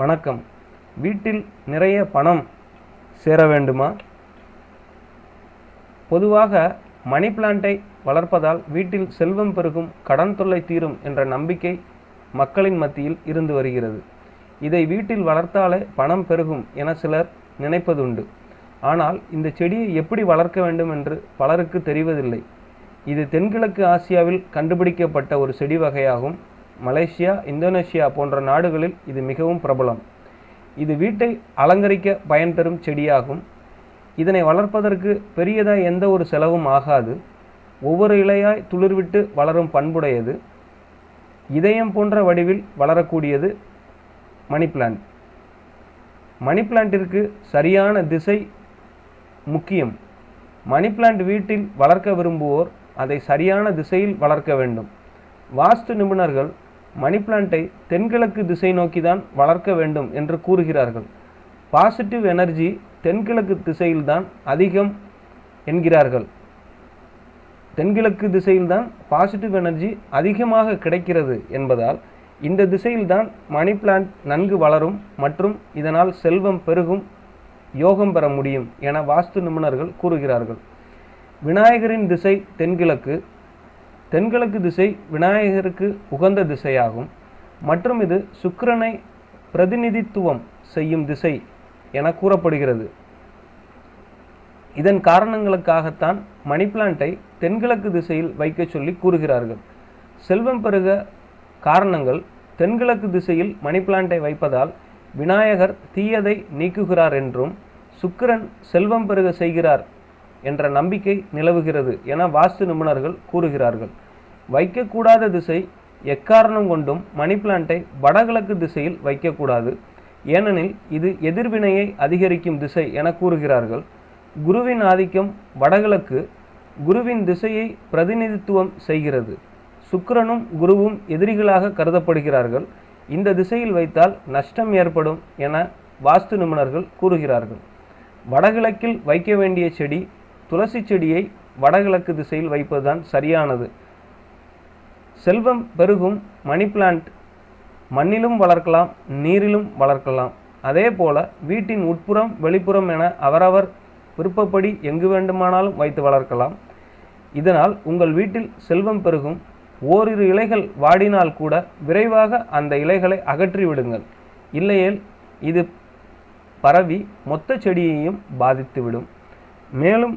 வணக்கம். வீட்டில் நிறைய பணம் சேர வேண்டுமா? பொதுவாக மணி பிளான்ட்டை வளர்ப்பதால் வீட்டில் செல்வம் பெருகும் கடன் தொல்லை தீரும் என்ற நம்பிக்கை மக்களின் மத்தியில் இருந்து வருகிறது. இதை வீட்டில் வளர்த்தாலே பணம் பெருகும் என சிலர் நினைப்பதுண்டு. ஆனால் இந்த செடியை எப்படி வளர்க்க வேண்டும் என்று பலருக்கு தெரிவதில்லை. இது தென்கிழக்கு ஆசியாவில் கண்டுபிடிக்கப்பட்ட ஒரு செடி வகையாகும். மலேசியா இந்தோனேஷியா போன்ற நாடுகளில் இது மிகவும் பிரபலம். இது வீட்டை அலங்கரிக்க பயன் தரும் செடியாகும். இதனை வளர்ப்பதற்கு பெரியதாய் எந்த ஒரு செலவும் ஆகாது. ஒவ்வொரு இலையாய் துளிர்விட்டு வளரும் பண்புடையது. இதயம் போன்ற வடிவில் வளரக்கூடியது மணி பிளான்ட் மணி பிளான்ட்டிற்கு சரியான திசை முக்கியம். மணி பிளான்ட் வீட்டில் வளர்க்க விரும்புவோர் அதை சரியான திசையில் வளர்க்க வேண்டும். வாஸ்து நிபுணர்கள் மணி பிளான்ட்டை தென்கிழக்கு திசை நோக்கி தான் வளர்க்க வேண்டும் என்று கூறுகிறார்கள். பாசிட்டிவ் எனர்ஜி தென்கிழக்கு திசையில்தான் அதிகம் என்கிறார்கள். தென்கிழக்கு திசையில்தான் பாசிட்டிவ் எனர்ஜி அதிகமாக கிடைக்கிறது என்பதால் இந்த திசையில்தான் மணி பிளான்ட் நன்கு வளரும் மற்றும் இதனால் செல்வம் பெருகும் யோகம் பெற முடியும் என வாஸ்து நிபுணர்கள் கூறுகிறார்கள். விநாயகரின் திசை தென்கிழக்கு தென்கிழக்கு திசை விநாயகருக்கு உகந்த திசையாகும். மற்றும் இது சுக்கிரனை பிரதிநிதித்துவம் செய்யும் திசை என கூறப்படுகிறது. இதன் காரணங்களுக்காகத்தான் மணி பிளான்ட்டை தென்கிழக்கு திசையில் வைக்க சொல்லி கூறுகிறார்கள். செல்வம் பெருக காரணங்கள் தென்கிழக்கு திசையில் மணி பிளான்ட்டை வைப்பதால் விநாயகர் தீயதை நீக்குகிறார் என்றும் சுக்கிரன் செல்வம் பெருக செய்கிறார் என்ற நம்பிக்கை நிலவுகிறது என வாஸ்து நிபுணர்கள் கூறுகிறார்கள். வைக்கக்கூடாத திசை எக்காரணம் கொண்டும் மணி பிளான்ட்டை வடகிழக்கு திசையில் வைக்கக்கூடாது. ஏனெனில் இது எதிர்வினையை அதிகரிக்கும் திசை என கூறுகிறார்கள். குருவின் ஆதிக்கம் வடகிழக்கு குருவின் திசையை பிரதிநிதித்துவம் செய்கிறது. சுக்கிரனும் குருவும் எதிரிகளாக கருதப்படுகிறார்கள். இந்த திசையில் வைத்தால் நஷ்டம் ஏற்படும் என வாஸ்து நிபுணர்கள் கூறுகிறார்கள். வடகிழக்கில் வைக்க வேண்டிய செடி துளசி செடியை வடகிழக்கு திசையில் வைப்பதுதான் சரியானது. செல்வம் பெருகும் மணி பிளான்ட் மண்ணிலும் வளர்க்கலாம் நீரிலும் வளர்க்கலாம். அதே போல வீட்டின் உட்புறம் வெளிப்புறம் என அவரவர் விருப்பப்படி எங்கு வேண்டுமானாலும் வைத்து வளர்க்கலாம். இதனால் உங்கள் வீட்டில் செல்வம் பெருகும். ஓரிரு இலைகள் வாடினால் கூட விரைவாக அந்த இலைகளை அகற்றி விடுங்கள். இல்லையேல் இது பரவி மொத்த செடியையும் பாதித்துவிடும். மேலும்